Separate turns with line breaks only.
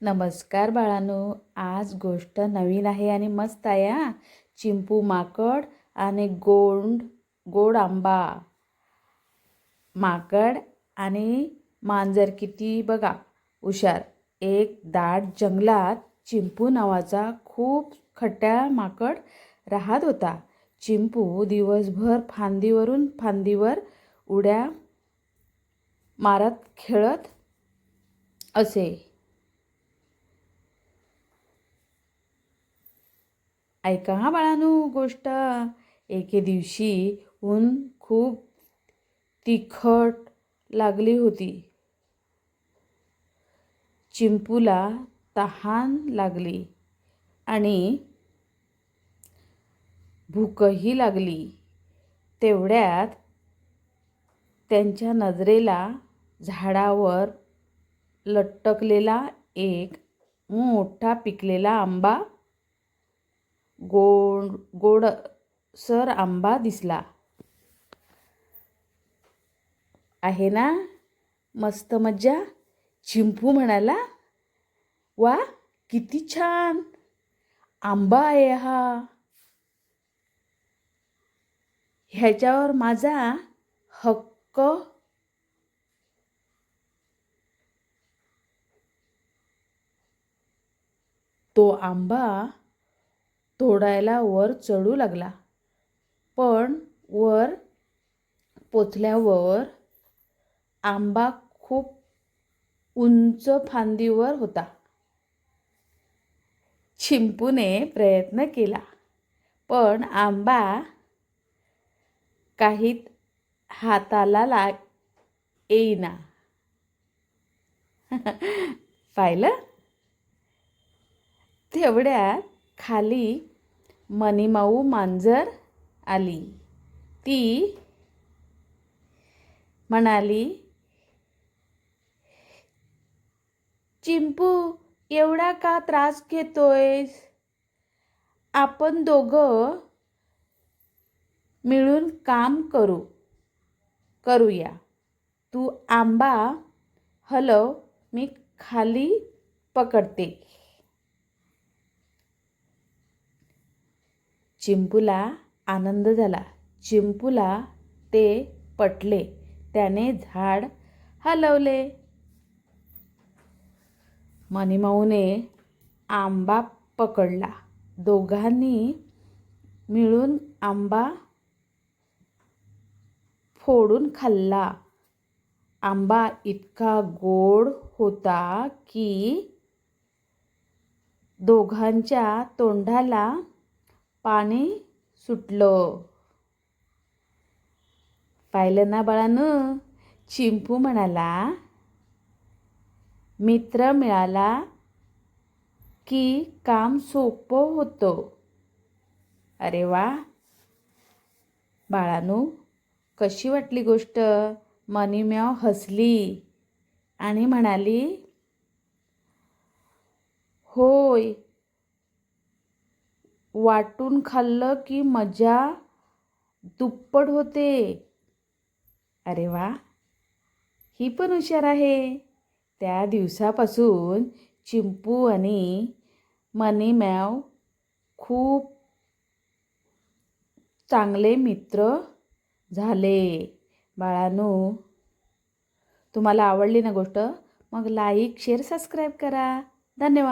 नमस्कार बाळांनो आज गोष्ट नवीन आहे आणि मस्त आहे हा. चिंपू माकड आणि गोंड गोड आंबा. माकड आणि मांजर किती बघा. हुशार. एक दाट जंगलात चिंपू नावाचा खूप खट्या माकड राहत होता. चिंपू दिवसभर फांदीवरून फांदीवर उड्या मारत खेळत असे. ऐका हा बाळानू गोष्ट. एके दिवशी ऊन खूप तिखट लागली होती. चिंपूला तहान लागली आणि भूकही लागली. तेवढ्यात त्यांच्या नजरेला झाडावर लटकलेला एक मोठा पिकलेला आंबा गोड गोडसर आंबा दिसला. आहे ना? मस्त मज्जा. चिंपू म्हणाला वा किती छान! आंबा आहे हा. ह्याच्यावर माझा हक्क तो आंबा तोडायला वर चढू लागला. पण वर पोचल्यावर आंबा खूप उंच फांदीवर होता. चिंपूने प्रयत्न केला पण आंबा काही हाताला लाग येईना. पाहिलं? तेवढ्यात खाली मनीमाऊ मांजर आली. ती म्हणाली चिंपू एवढा का त्रास घेतोयस? आपण दोघं मिळून काम करू करूया. तू आंबा हलव मी खाली पकडते. चिंपूला आनंद झाला. चिंपूला ते पटले. त्याने झाड हलवले. मणिमाऊने आंबा पकडला. दोघांनी मिळून आंबा फोडून खाल्ला. आंबा इतका गोड होता की दोघांच्या तोंडाला पाणी सुटलं. पाहिलं ना बाळानं? चिंपू म्हणाला मित्र मिळाला की काम सोपं होतं. अरे वा. बाळानू कशी वाटली गोष्ट? मनीम्याव हसली आणि म्हणाली होय वाटून खाल्लं की मजा दुप्पट होते. अरे वा. ही पण हुशार आहे. त्या दिवसापासून चिंपू आणि मनी मॅव खूप चांगले मित्र झाले. बाळानो तुम्हाला आवडली ना गोष्ट? मग लाईक शेअर सबस्क्राईब करा. धन्यवाद.